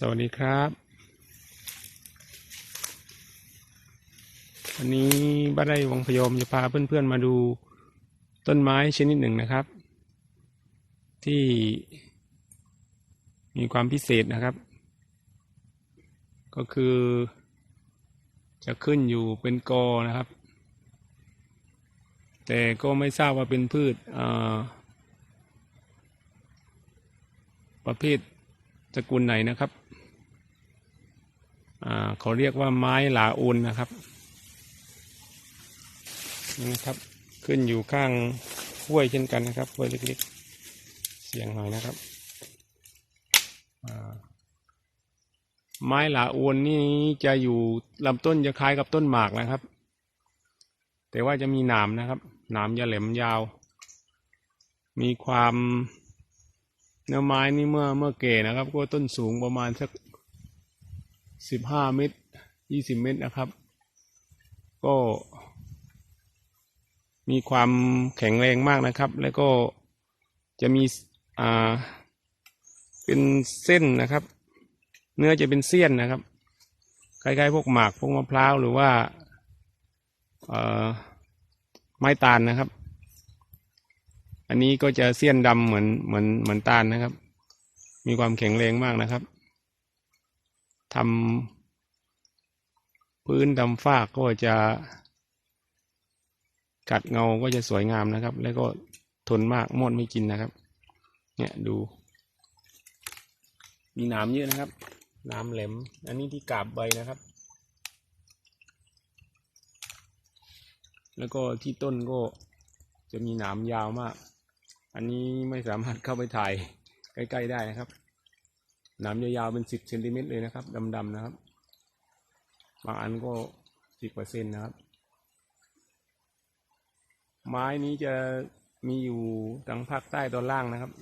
สวัสดีครับวันนี้บ้านไร่วังพยอมจะพาเพื่อนๆมาดูต้นไม้ชนิดหนึ่งนะครับ ที่มีความพิเศษนะครับ ก็คือ จะขึ้นอยู่เป็นกอนะครับ แต่ก็ไม่ทราบว่าเป็นพืชประเภท ตระกูลไหนนะครับอ่าเขาเรียกว่าไม้หลาอุนนะครับนี่นะครับขึ้นอยู่ข้างห้วยเช่นกันนะครับห้วยเล็กๆ เสียงหน่อยนะครับอ่าไม้หลาอวนนี่จะอยู่ลำต้นจะคล้ายกับต้นหมากนะครับ แต่ว่าจะมีหนามนะครับ หนามจะแหลมยาว มีความ เนื้อไม้นี่เมื่อเมื่อเก่นะครับ ก็ต้นสูงประมาณสักสิบห้าเมตรยี่สิบเมตรนะครับ ก็ มีความแข็งแรงมากนะครับ แล้วก็จะมีอ่าเป็นเส้นนะครับ เนื้อจะเป็นเสี้ยนนะครับคล้ายๆพวกหมากพวกมะพร้าวหรือว่าอ่อไม้ตาลนะครับ อันนี้ก็จะเสี้ยนดำเหมือนเหมือนเหมือนตาลนะครับ มีความแข็งแรงมากนะครับทำพื้นดำฟากก็จะ กัดเงาก็จะสวยงามนะครับ แล้วก็ทนมากมดไม่กินนะครับ เนี่ยดู มีหนามเยอะนะครับหนามแหลม อันนี้ที่กาบใบนะครับ แล้วก็ที่ต้นก็จะมีหนามยาวมาก อันนี้ไม่สามารถเข้าไปถ่ายใกล้ๆได้นะครับหนามยาวๆเป็นสิบเซนติเมตรเลยนะครับดำๆนะครับ บางอันก็สิบเปอร์เซ็นต์นะครับ ไม้นี้จะมีอยู่ทางภาคใต้ตอนล่างนะครับ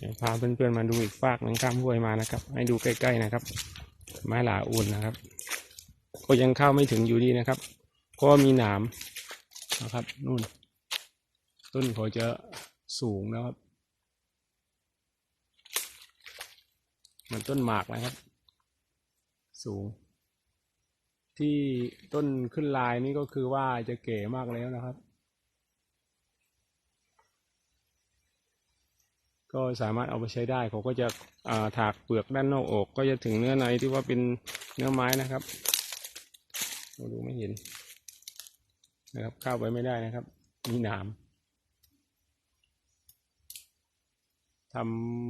เดี๋ยวพาเพื่อนๆมาดูอีกฝากหนึ่งข้ามห้วยมานะครับ ให้ดูใกล้ๆนะครับไม้หลาอุ่นนะครับ ก็ยังเข้าไม่ถึงอยู่ดีนะครับเพราะว่ามีหนามนะครับนู่น ต้นเขาจะสูงนะครับเหมันต้นหมากนะครับ สูง ที่ต้นขึ้นลายนี่ก็คือว่าจะเก๋มากแล้วนะครับ ก็สามารถเอาไปใช้ได้เขาก็จะาถากเปลือกด้านนอกออก ก็จะถึงเนื้อในที่ว่าเป็นเนื้อไม้นะครับเราดูไม่เห็นนะครับเข้าไปไม่ได้นะครับ มีหนามท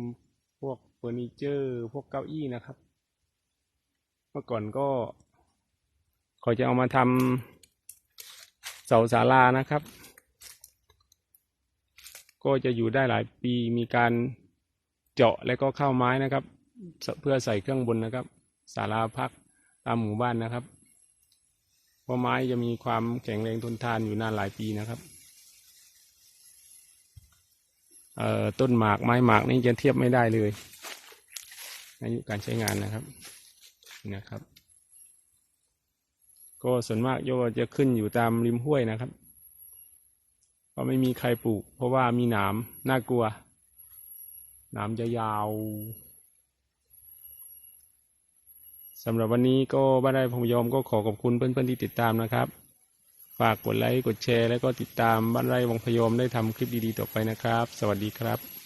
ำพวกเฟอร์นิเจอร์ พวกเก้าอี้นะครับ เมื่อก่อนก็เขาจะเอามาทำเสาศาลานะครับ ก็จะอยู่ได้หลายปีมีการเจาะแล้วก็เข้าไม้นะครับ เพื่อใส่เครื่องบนนะครับศาลาพักตามหมู่บ้านนะครับเพราะไม้จะมีความแข็งแรงทนทานอยู่นานหลายปีนะครับต้นหมากไม้หมากนี่จะเทียบไม่ได้เลย อายุการใช้งานนะครับนะครับ ก็ส่วนมากโยจะขึ้นอยู่ตามริมห้วยนะครับ ก็ไม่มีใครปลูก เพราะว่ามีหนามน่ากลัวหนามจะยาวสำหรับวันนี้ก็บ้านไร่พงยอมก็ขอขอบคุณเพื่อนๆที่ติดตามนะครับ ฝากกดไลค์กดแชร์ แล้วก็ติดตามบ้านไร่วงพยอมได้ทำคลิปดีๆต่อไปนะครับ สวัสดีครับ